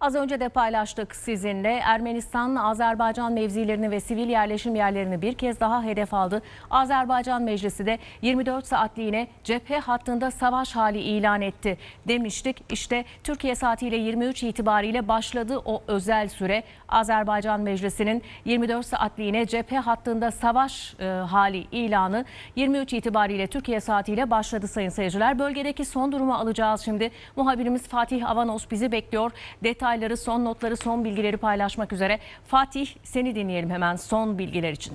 Az önce de paylaştık sizinle. Ermenistan, Azerbaycan mevzilerini ve sivil yerleşim yerlerini bir kez daha hedef aldı. Azerbaycan Meclisi de 24 saatliğine cephe hattında savaş hali ilan etti demiştik. İşte Türkiye saatiyle 23 itibariyle başladı o özel süre. Azerbaycan Meclisi'nin 24 saatliğine cephe hattında savaş e, hali ilanı 23 itibariyle Türkiye saatiyle başladı sayın seyirciler. Bölgedeki son durumu alacağız şimdi. Muhabirimiz Fatih Avanos bizi bekliyor. Detayları, son notları, son bilgileri paylaşmak üzere. Fatih seni dinleyelim hemen son bilgiler için.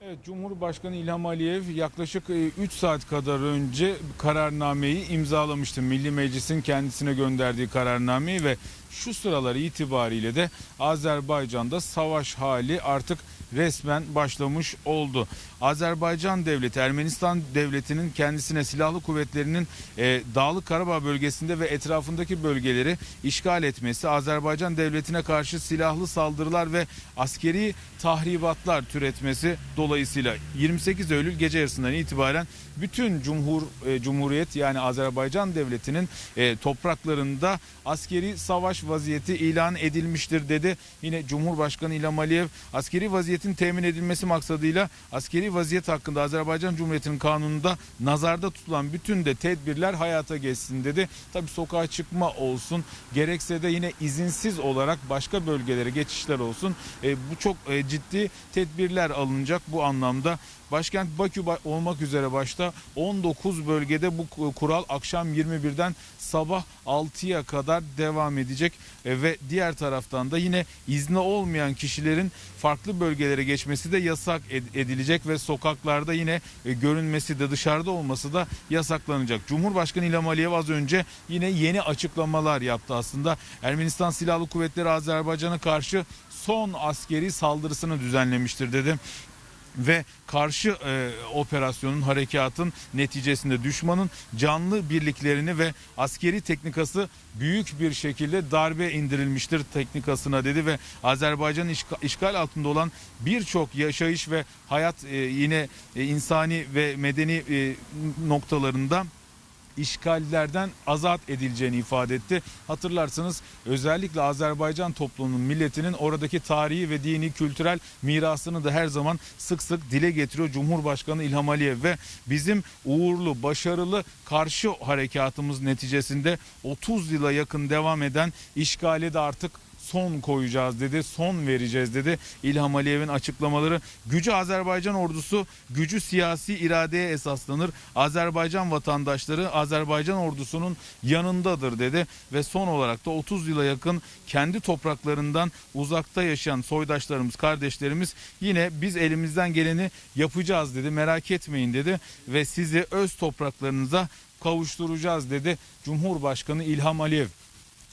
Evet, Cumhurbaşkanı İlham Aliyev yaklaşık 3 saat kadar önce kararnameyi imzalamıştı. Milli Meclis'in kendisine gönderdiği kararnameyi ve şu sıralar itibariyle de Azerbaycan'da savaş hali artık resmen başlamış oldu. Azerbaycan devleti, Ermenistan devletinin kendisine silahlı kuvvetlerinin e, Dağlık Karabağ bölgesinde ve etrafındaki bölgeleri işgal etmesi, Azerbaycan devletine karşı silahlı saldırılar ve askeri tahribatlar türetmesi dolayısıyla 28 Eylül gece yarısından itibaren bütün Cumhur e, Cumhuriyet yani Azerbaycan devletinin e, topraklarında askeri savaş vaziyeti ilan edilmiştir dedi. Yine Cumhurbaşkanı İlham Aliyev askeri vaziyetin temin edilmesi maksadıyla askeri vaziyet hakkında Azerbaycan Cumhuriyeti'nin kanununda nazarda tutulan bütün de tedbirler hayata geçsin dedi. Tabi sokağa çıkma olsun gerekse de yine izinsiz olarak başka bölgelere geçişler olsun. E, bu çok e, ciddi tedbirler alınacak bu anlamda. Başkent Bakü ba- olmak üzere başta 19 bölgede bu kural akşam 21'den sabah 6'ya kadar devam edecek E, ve diğer taraftan da yine izni olmayan kişilerin farklı bölgelere geçmesi de yasak ed- edilecek ve sokaklarda yine e, görünmesi de dışarıda olması da yasaklanacak. Cumhurbaşkanı İlham Aliyev az önce yine yeni açıklamalar yaptı aslında. Ermenistan Silahlı Kuvvetleri Azerbaycan'a karşı son askeri saldırısını düzenlemiştir dedi ve karşı e, operasyonun harekatın neticesinde düşmanın canlı birliklerini ve askeri teknikası büyük bir şekilde darbe indirilmiştir teknikasına dedi ve Azerbaycan işgal, işgal altında olan birçok yaşayış ve hayat e, yine e, insani ve medeni e, noktalarında işgallerden azat edileceğini ifade etti. Hatırlarsanız özellikle Azerbaycan toplumunun milletinin oradaki tarihi ve dini kültürel mirasını da her zaman sık sık dile getiriyor Cumhurbaşkanı İlham Aliyev ve bizim uğurlu, başarılı karşı harekatımız neticesinde 30 yıla yakın devam eden işgale de artık son koyacağız dedi, son vereceğiz dedi. İlham Aliyev'in açıklamaları gücü Azerbaycan ordusu gücü siyasi iradeye esaslanır. Azerbaycan vatandaşları Azerbaycan ordusunun yanındadır dedi ve son olarak da 30 yıla yakın kendi topraklarından uzakta yaşayan soydaşlarımız, kardeşlerimiz yine biz elimizden geleni yapacağız dedi. Merak etmeyin dedi ve sizi öz topraklarınıza kavuşturacağız dedi Cumhurbaşkanı İlham Aliyev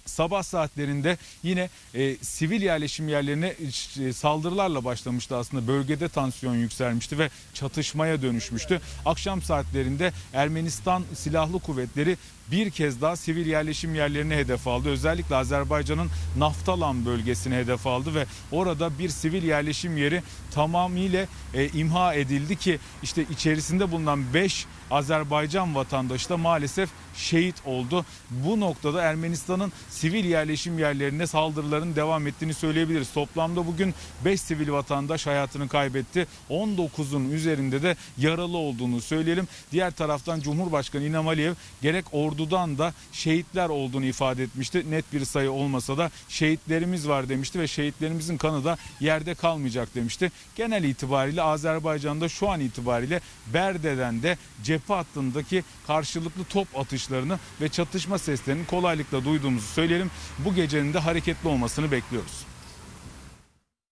sabah saatlerinde yine e, sivil yerleşim yerlerine e, saldırılarla başlamıştı aslında. Bölgede tansiyon yükselmişti ve çatışmaya dönüşmüştü. Akşam saatlerinde Ermenistan Silahlı Kuvvetleri bir kez daha sivil yerleşim yerlerini hedef aldı. Özellikle Azerbaycan'ın Naftalan bölgesini hedef aldı ve orada bir sivil yerleşim yeri tamamıyla e, imha edildi ki işte içerisinde bulunan 5 Azerbaycan vatandaşı da maalesef şehit oldu. Bu noktada Ermenistan'ın sivil yerleşim yerlerine saldırıların devam ettiğini söyleyebiliriz. Toplamda bugün 5 sivil vatandaş hayatını kaybetti. 19'un üzerinde de yaralı olduğunu söyleyelim. Diğer taraftan Cumhurbaşkanı İlham Aliyev gerek ordudan da şehitler olduğunu ifade etmişti. Net bir sayı olmasa da şehitlerimiz var demişti ve şehitlerimizin kanı da yerde kalmayacak demişti. Genel itibariyle Azerbaycan'da şu an itibariyle Berde'den de cephe hattındaki karşılıklı top atışlarını ve çatışma seslerini kolaylıkla duyduğumuzu söyleyelim. Bu gecenin de hareketli olmasını bekliyoruz.